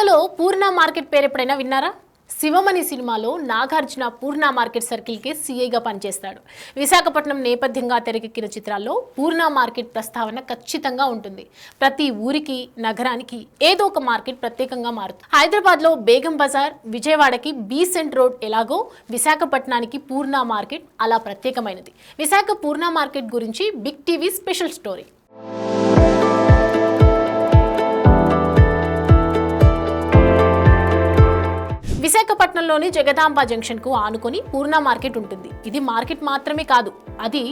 విశాఖలో పూర్ణ మార్కెట్ పేరు ఎప్పుడైనా విన్నారా? శివమణి సినిమాలో నాగార్జున పూర్ణ మార్కెట్ సర్కిల్కి సీఐగా పనిచేస్తాడు. విశాఖపట్నం నేపథ్యంగా తెరకెక్కిన చిత్రాల్లో పూర్ణ మార్కెట్ ప్రస్తావన ఖచ్చితంగా ఉంటుంది. ప్రతి ఊరికి నగరానికి ఏదో ఒక మార్కెట్ ప్రత్యేకంగా మారుతుంది. హైదరాబాద్లో బేగం బజార్ విజయవాడకి బీసెంట్ రోడ్ ఎలాగో విశాఖపట్నానికి పూర్ణ మార్కెట్ అలా ప్రత్యేకమైనది. విశాఖ పూర్ణ మార్కెట్ గురించి బిగ్ టీవీ స్పెషల్ స్టోరీ. విశాఖపట్నంలోని జగదాంబ జంక్షన్కు ఆనుకొని పూర్ణ మార్కెట్ ఉంటుంది. ఇది మార్కెట్ మాత్రమే కాదు అది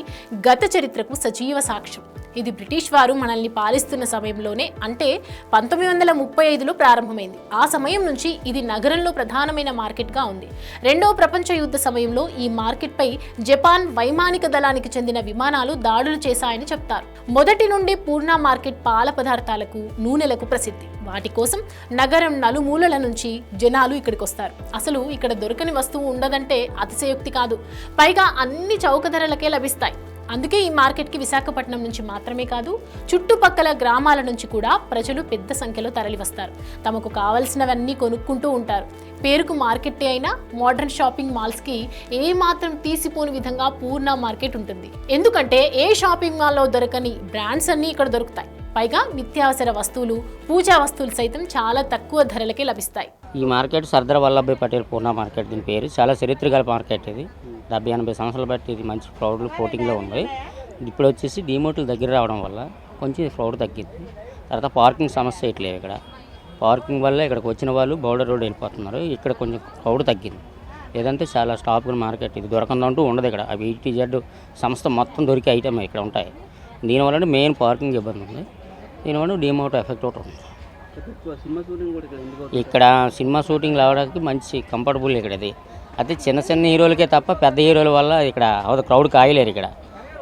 గత చరిత్రకు సజీవ సాక్ష్యం. ఇది బ్రిటిష్ వారు మనల్ని పాలిస్తున్న సమయంలోనే అంటే పంతొమ్మిది వందల ముప్పై ఐదులో ప్రారంభమైంది. ఆ సమయం నుంచి ఇది నగరంలో ప్రధానమైన మార్కెట్గా ఉంది. రెండవ ప్రపంచ యుద్ధ సమయంలో ఈ మార్కెట్పై జపాన్ వైమానిక దళానికి చెందిన విమానాలు దాడులు చేశాయని చెప్తారు. మొదటి నుండి పూర్ణ మార్కెట్ పాల పదార్థాలకు నూనెలకు ప్రసిద్ధి. వాటి కోసం నగరం నలుమూలల నుంచి జనాలు ఇక్కడికి వస్తారు. అసలు ఇక్కడ దొరకని వస్తువు ఉండదంటే అతిశయోక్తి కాదు. పైగా అన్ని చౌక ధరలకే లభిస్తాయి. అందుకే ఈ మార్కెట్కి విశాఖపట్నం నుంచి మాత్రమే కాదు చుట్టుపక్కల గ్రామాల నుంచి కూడా ప్రజలు పెద్ద సంఖ్యలో తరలివస్తారు. తమకు కావలసినవన్నీ కొనుక్కుంటూ ఉంటారు. పేరుకు మార్కెట్ అయినా మోడర్న్ షాపింగ్ మాల్స్కి ఏ మాత్రం తీసిపోని విధంగా పూర్ణ మార్కెట్ ఉంటుంది. ఎందుకంటే ఏ షాపింగ్ మాల్లో దొరకని బ్రాండ్స్ అన్నీ ఇక్కడ దొరుకుతాయి. పైగా నిత్యావసర వస్తువులు పూజా వస్తువులు సైతం చాలా తక్కువ ధరలకే లభిస్తాయి. ఈ మార్కెట్ సర్దార్ వల్లభాయ్ పటేల్ పూర్ణ మార్కెట్ దీని పేరు. చాలా చరిత్ర గల మార్కెట్ ఇది. డెబ్బై ఎనభై సంవత్సరాలు బట్టి ఇది మంచి ఫ్రౌడ్లు ఫ్లోటింగ్లో ఉంది. ఇప్పుడు వచ్చేసి డిమోట్లు దగ్గర రావడం వల్ల కొంచెం ఫ్రౌడ్ తగ్గింది తర్వాత పార్కింగ్ సమస్య ఇట్లేదు ఇక్కడ. పార్కింగ్ వల్ల ఇక్కడికి వచ్చిన వాళ్ళు బౌడర్ రోడ్ వెళ్ళిపోతున్నారు. ఇక్కడ కొంచెం క్రౌడ్ తగ్గింది. లేదంటే చాలా స్టాప్ మార్కెట్ ఇది. దొరకందంటూ ఉండదు ఇక్కడ. అవి ఈటీ జెడ్ సంస్థ మొత్తం దొరికే ఐటమ్ ఇక్కడ ఉంటాయి. దీనివల్ల మెయిన్ పార్కింగ్ ఇబ్బంది ఉంది. దీనివల్ల డిమోట్ ఎఫెక్ట్ ఒకటి ఉంది ఇక్కడ సినిమా షూటింగ్ రావడానికి మంచి కంఫర్టబుల్ ఇక్కడ ఇది అయితే చిన్న చిన్న హీరోలకే తప్ప పెద్ద హీరోల వల్ల ఇక్కడ అవత క్రౌడ్ కాయలేరు ఇక్కడ.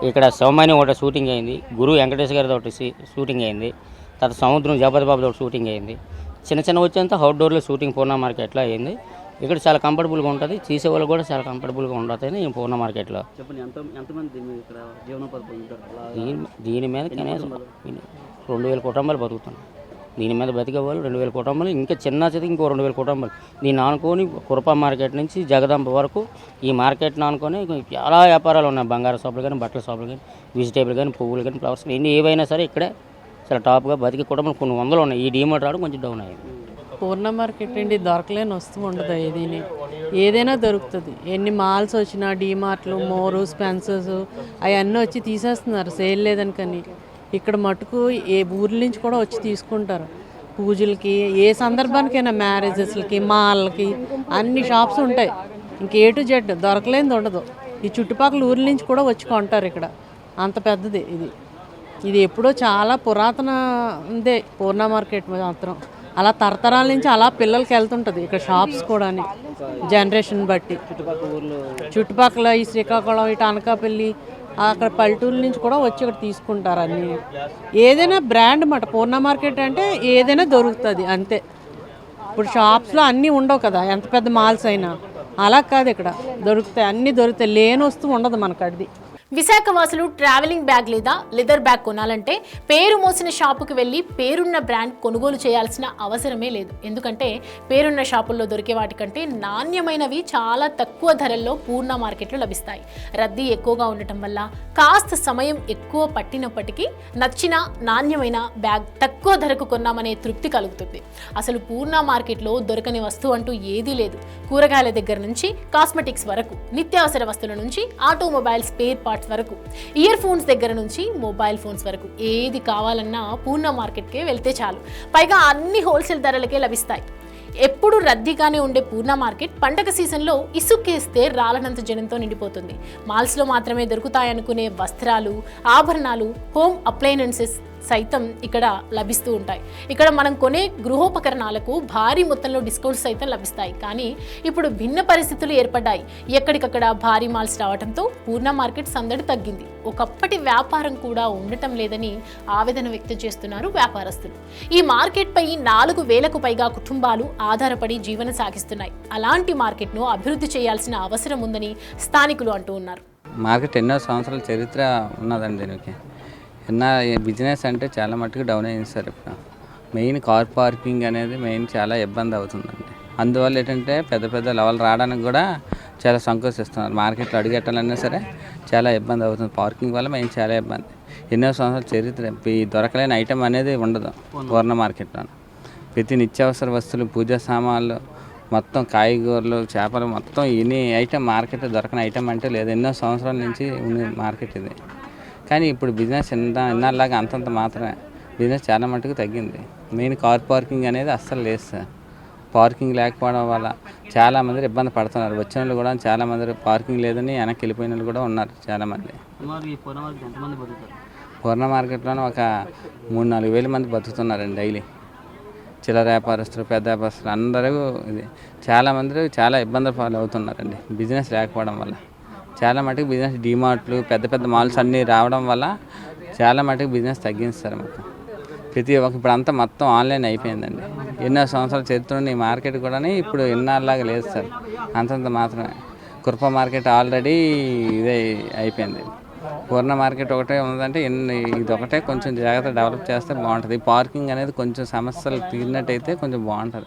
ఇక్కడ సౌమాని ఒకటి షూటింగ్ అయింది గురు వెంకటేష్ గారితో ఒకటి షూటింగ్ అయింది తర్వాత సముద్రం జగపతి బాబుతో షూటింగ్ అయింది. చిన్న చిన్న వచ్చేంత అవుట్డోర్లో షూటింగ్ పూర్ణ మార్కెట్లో అయింది? ఇక్కడ చాలా కంఫర్టబుల్గా ఉంటుంది. చూసే వాళ్ళు కూడా చాలా కంఫర్టబుల్గా ఉంటుంది ఈ పూర్ణ మార్కెట్లో. చెప్పండి ఎంత ఎంతమంది దీని ఇక్కడ దీని దీని మీద కనీసం రెండు వేల కుటుంబాలు బతుకుతున్నాయి దీని మీద బతికే వాళ్ళు రెండు వేల కుటుంబాలు ఇంకా చిన్న చిన్న ఇంకో రెండు వేల కుటుంబాలు. దీన్ని ఆనుకొని కురపా మార్కెట్ నుంచి జగదాంబ వరకు ఈ మార్కెట్ని ఆనుకొని చాలా వ్యాపారాలు ఉన్నాయి. బంగారు షాపులు కానీ బట్టల షాపులు కానీ వెజిటేబుల్ కానీ పువ్వులు కానీ ఫ్లవర్స్ ఎన్ని ఏవైనా సరే ఇక్కడే చాలా టాప్గా బతికే కుటుంబాలు కొన్ని వందలు ఉన్నాయి. ఈ డీమార్ట్ రావడం కొంచెం డౌన్ అయ్యింది పూర్ణ మార్కెట్ అండి దొరకలేని వస్తువు ఉండదు ఏదీని. ఏదైనా దొరుకుతుంది. ఎన్ని మాల్స్ వచ్చినా డీమార్ట్లు మోరు స్పెన్సర్స్ అవన్నీ వచ్చి తీసేస్తున్నారు. సేల్ లేదని కానీ. ఇక్కడ మటుకు ఏ ఊర్ల నుంచి కూడా వచ్చి తీసుకుంటారు. పూజలకి ఏ సందర్భానికైనా మ్యారేజెస్లకి మాల్కి అన్ని షాప్స్ ఉంటాయి. ఇంక ఏ టు జెడ్ దొరకలేనిది ఉండదు. ఈ చుట్టుపక్కల ఊర్ల నుంచి కూడా వచ్చి కొంటారు ఇక్కడ. అంత పెద్దది ఇది. ఇది ఎప్పుడో చాలా పురాతన ఉందే పూర్ణ మార్కెట్ మాత్రం. అలా తరతరాల నుంచి అలా పిల్లలకి వెళ్తుంటుంది. ఇక్కడ షాప్స్ కూడా జనరేషన్ బట్టి. చుట్టుపక్కల ఈ శ్రీకాకుళం ఇటు అనకాపల్లి అక్కడ పల్లెటూరు నుంచి కూడా వచ్చి ఇక్కడ తీసుకుంటారు అన్ని. ఏదైనా బ్రాండ్ మాట పూర్ణ మార్కెట్ అంటే ఏదైనా దొరుకుతుంది అంతే. ఇప్పుడు షాప్స్లో అన్నీ ఉండవు కదా ఎంత పెద్ద మాల్స్ అయినా. అలా కాదు ఇక్కడ. దొరుకుతాయి అన్నీ దొరుకుతాయి. లేని వస్తువు ఉండదు మనకు అది విశాఖ వాసులు ట్రావెలింగ్ బ్యాగ్ లేదా లెదర్ బ్యాగ్ కొనాలంటే పేరు మోసిన షాపుకి వెళ్ళి పేరున్న బ్రాండ్ కొనుగోలు చేయాల్సిన అవసరమే లేదు. ఎందుకంటే పేరున్న షాపుల్లో దొరికే వాటికంటే నాణ్యమైనవి చాలా తక్కువ ధరల్లో పూర్ణ మార్కెట్లో లభిస్తాయి. రద్దీ ఎక్కువగా ఉండటం వల్ల కాస్త సమయం ఎక్కువ పట్టినప్పటికీ నచ్చిన నాణ్యమైన బ్యాగ్ తక్కువ ధరకు కొన్నామనే తృప్తి కలుగుతుంది. అసలు పూర్ణ మార్కెట్లో దొరకని వస్తువు అంటూ ఏదీ లేదు. కూరగాయల దగ్గర నుంచి కాస్మెటిక్స్ వరకు నిత్యావసర వస్తువుల నుంచి ఆటోమొబైల్స్ పేర్ పాటు వాట్స్ వరకు. ఇయర్ ఫోన్స్ దగ్గర నుంచి మొబైల్ ఫోన్స్ వరకు. ఏది కావాలన్నా పూర్ణ మార్కెట్కే వెళ్తే చాలు. పైగా అన్ని హోల్సేల్ ధరలకే లభిస్తాయి. ఎప్పుడు రద్దీగానే ఉండే పూర్ణ మార్కెట్ పండగ సీజన్లో ఇసుక్కేస్తే రాలనంత జనంతో నిండిపోతుంది. మాల్స్లో మాత్రమే దొరుకుతాయనుకునే వస్త్రాలు ఆభరణాలు హోమ్ అప్లైనెన్సెస్ సైతం ఇక్కడ లభిస్తూ ఉంటాయి. ఇక్కడ మనం కొనే గృహోపకరణాలకు భారీ మొత్తంలో డిస్కౌంట్స్ సైతం లభిస్తాయి. కానీ ఇప్పుడు భిన్న పరిస్థితులు ఏర్పడ్డాయి. ఎక్కడికక్కడ భారీ మాల్స్ రావడంతో పూర్ణ మార్కెట్ సందడి తగ్గింది. ఒకప్పటి వ్యాపారం కూడా ఉండటం లేదని ఆవేదన వ్యక్తం చేస్తున్నారు వ్యాపారస్తులు. ఈ మార్కెట్పై నాలుగు వేలకు పైగా కుటుంబాలు ఆధారపడి జీవన సాగిస్తున్నాయి. అలాంటి మార్కెట్ను అభివృద్ధి చేయాల్సిన అవసరం ఉందని స్థానికులు అంటూ ఉన్నారు. మార్కెట్ ఎన్నో సంవత్సరాల చరిత్ర ఉన్నదండి దీనికి. ఎన్న బిజినెస్ అంటే చాలా మట్టుకు డౌన్ అయింది సార్ ఇప్పుడు. మెయిన్ కార్ పార్కింగ్ అనేది మెయిన్ చాలా ఇబ్బంది అవుతుందండి. అందువల్ల ఏంటంటే పెద్ద పెద్ద లెవెల్ రావడానికి కూడా చాలా సంకోచిస్తున్నారు. మార్కెట్లో అడుగెట్టాలన్నా సరే చాలా ఇబ్బంది అవుతుంది. పార్కింగ్ వల్ల మెయిన్ చాలా ఇబ్బంది. ఎన్నో సంవత్సరాల చరిత్ర. ఈ దొరకలేని ఐటెం అనేది ఉండదు పూర్ణ మార్కెట్లో ప్రతి నిత్యావసర వస్తువులు పూజా సామాన్లు మొత్తం కాయగూరలు చేపలు మొత్తం ఎన్ని ఐటెం మార్కెట్ దొరకని ఐటెం అంటే లేదు. ఎన్నో సంవత్సరాల నుంచి ఉంది మార్కెట్ ఇది. కానీ ఇప్పుడు బిజినెస్ ఇంత ఇన్నాళ్ళలాగా అంతంత మాత్రమే. బిజినెస్ చాలా మటుకు తగ్గింది. మెయిన్ కార్ పార్కింగ్ అనేది అస్సలు లేదు సార్. పార్కింగ్ లేకపోవడం వల్ల చాలామంది ఇబ్బంది పడుతున్నారు. వచ్చిన వాళ్ళు కూడా చాలామంది పార్కింగ్ లేదని వెనక్కి వెళ్ళిపోయిన వాళ్ళు కూడా ఉన్నారు చాలామంది పూర్ణ మార్కెట్లోనే ఒక మూడు నాలుగు వేల మంది బతుకుతున్నారండి డైలీ. చిల్లర వ్యాపారస్తులు పెద్ద వ్యాపారస్తులు అందరూ ఇది చాలామంది చాలా ఇబ్బందులు పాలు అవుతున్నారండి బిజినెస్ లేకపోవడం వల్ల. చాలా మటుకు బిజినెస్ డిమార్ట్లు పెద్ద పెద్ద మాల్స్ అన్నీ రావడం వల్ల చాలా మటుకు బిజినెస్ తగ్గింది సార్ మాకు. ప్రతి ఒక్క ఇప్పుడు అంతా మొత్తం ఆన్లైన్ అయిపోయిందండి. ఎన్నో సంవత్సరాల చరిత్రని ఈ మార్కెట్ కూడా ఇప్పుడు ఎన్నాళ్ళలాగా లేదు సార్. అంతంత మాత్రమే. కుర్ప మార్కెట్ ఆల్రెడీ ఇదే అయిపోయింది. పూర్ణ మార్కెట్ ఒకటే ఉందంటే ఎన్ని ఇది ఒకటే కొంచెం జాగ్రత్త డెవలప్ చేస్తే బాగుంటుంది. ఈ పార్కింగ్ అనేది కొంచెం సమస్యలు తీరినట్టయితే కొంచెం బాగుంటుంది.